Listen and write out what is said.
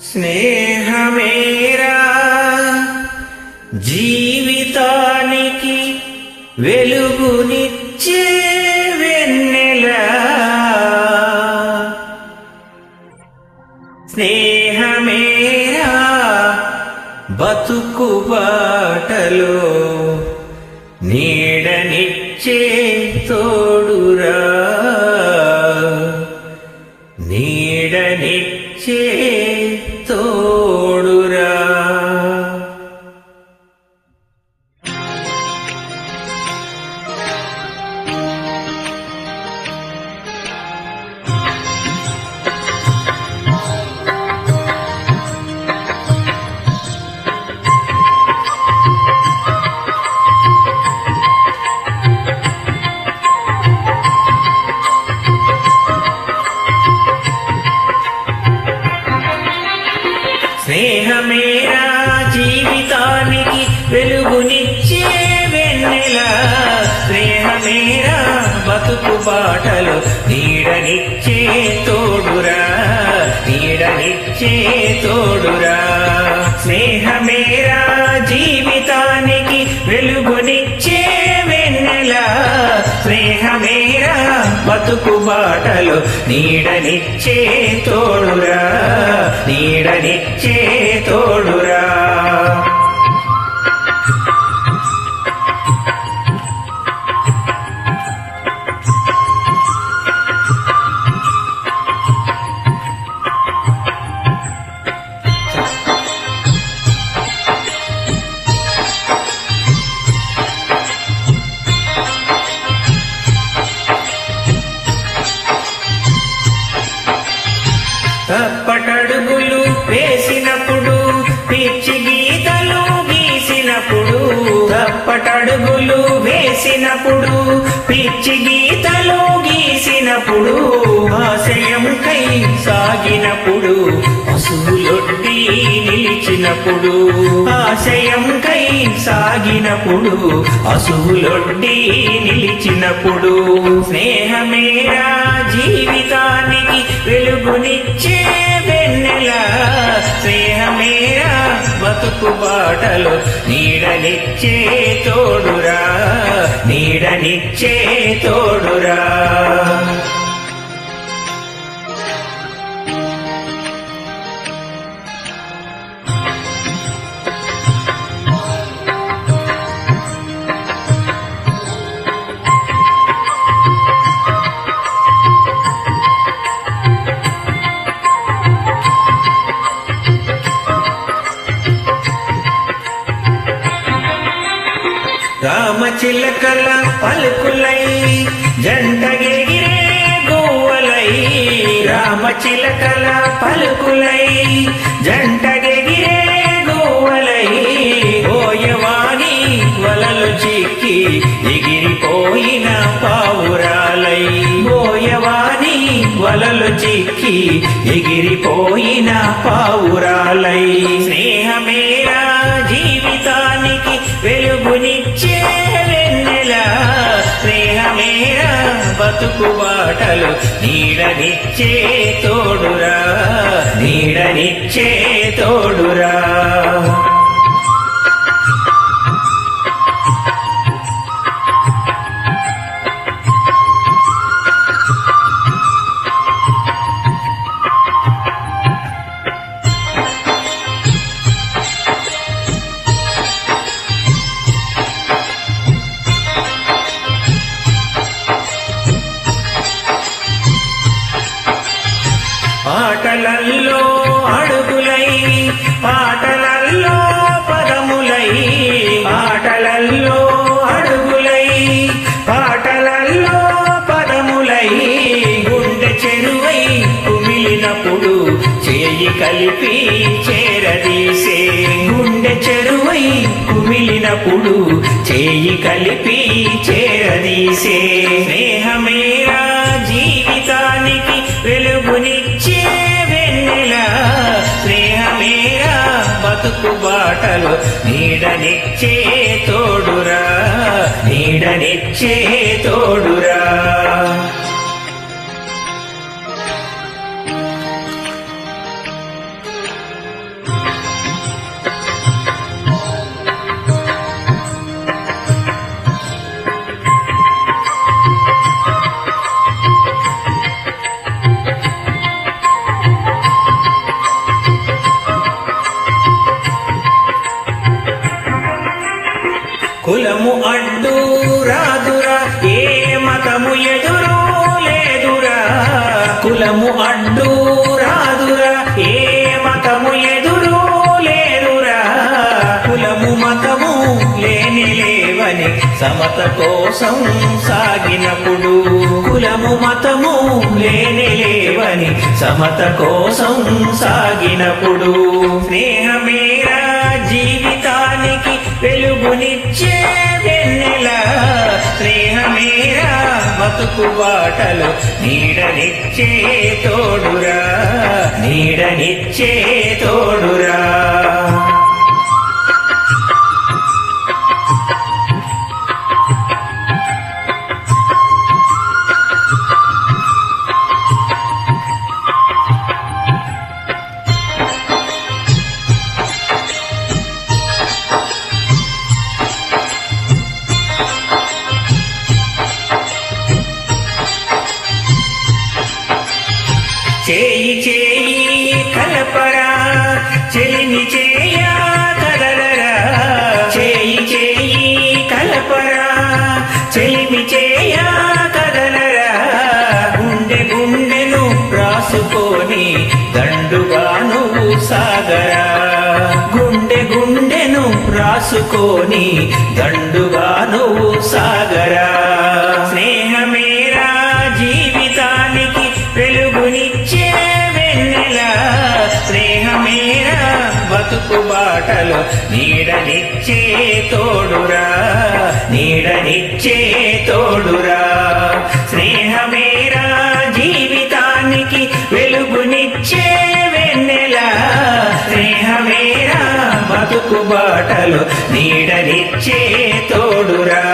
స్నేహమేరా జీవితానికి వెలుగునిచ్చే వెన్నెలా. స్నేహమేరా బతుకు బాటలో నీడనిచ్చే తోడురా. నీరా బతుకు బాటలు నీడనిచ్చే తోడురా నీడనిచ్చే తోడురా. స్నేహమేరా జీవితానికి వెలుగునిచ్చే వెన్నెలా. స్నేహమేరా బతుకు బాటలు నీడనిచ్చే తోడురా నీడనిచ్చే తోడురా. తప్పటడుగులు వేసినప్పుడు పిచ్చి గీతలు గీసినప్పుడు తప్పటడుగులు వేసినప్పుడు పిచ్చి గీతలు గీసినప్పుడు ఆశయంకై సాగినప్పుడు పశువులొట్టి నిలిచినప్పుడు ఆశయంకై సాగినప్పుడు అసువులొడ్డి నిలిచినప్పుడు స్నేహమేరా వెలుగునిచ్చే వెన్నెల స్నేహమేరా బతుకు బాటలు నీడనిచ్చే తోడురా నీడనిచ్చే తోడురా. చిలకల పలుకులై జంటగెగిరే గోవలై రామచిలకల పలుకులై జంటగెగిరే గోవలై ఓయవాణి వలలు చిక్కి ఎగిరిపోయిన పావురాలై. ఓయవాణి వలలు చిక్కి ఎగిరిపోయిన పావురాలై. స్నేహమేరా జీవితానికి వెలుగునిచ్చే బతుకు బాటలు నీడనిచ్చే తోడురా నీడనిచ్చే తోడురా. కలిపి చేరదీసే. గుండె చెరువై కుమిలినప్పుడు చేయి కలిపి చేరదీసే. స్నేహమేరా జీవితానికి వెలుగునిచ్చే వెన్నెల. స్నేహమేరా బతుకు బాటలు నీడనిచ్చే తోడురా. నీడనిచ్చే తోడు కోసం సాగినప్పుడు కులము మతము లేని లేవని సమత కోసం సాగినప్పుడు స్నేహమేరా జీవితానికి వెలుగునిచ్చే వెన్నెల. స్నేహమేరా బతుకు బాటలు నీడనిచ్చే తోడురా నీడనిచ్చే తోడురా. చెలిమి చేయా కదలరా? గుండె గుండెను రాసుకొని దండుగా నువ్వు సాగరా. గుండె గుండెను రాసుకొని దండుగా బాటలు నీడనిచ్చే తోడురా నీడనిచ్చే తోడురా. స్నేహమేరా జీవితానికి వెలుగునిచ్చే వెన్నెల. స్నేహమేరా బతుకు బాటలు నీడనిచ్చే తోడురా.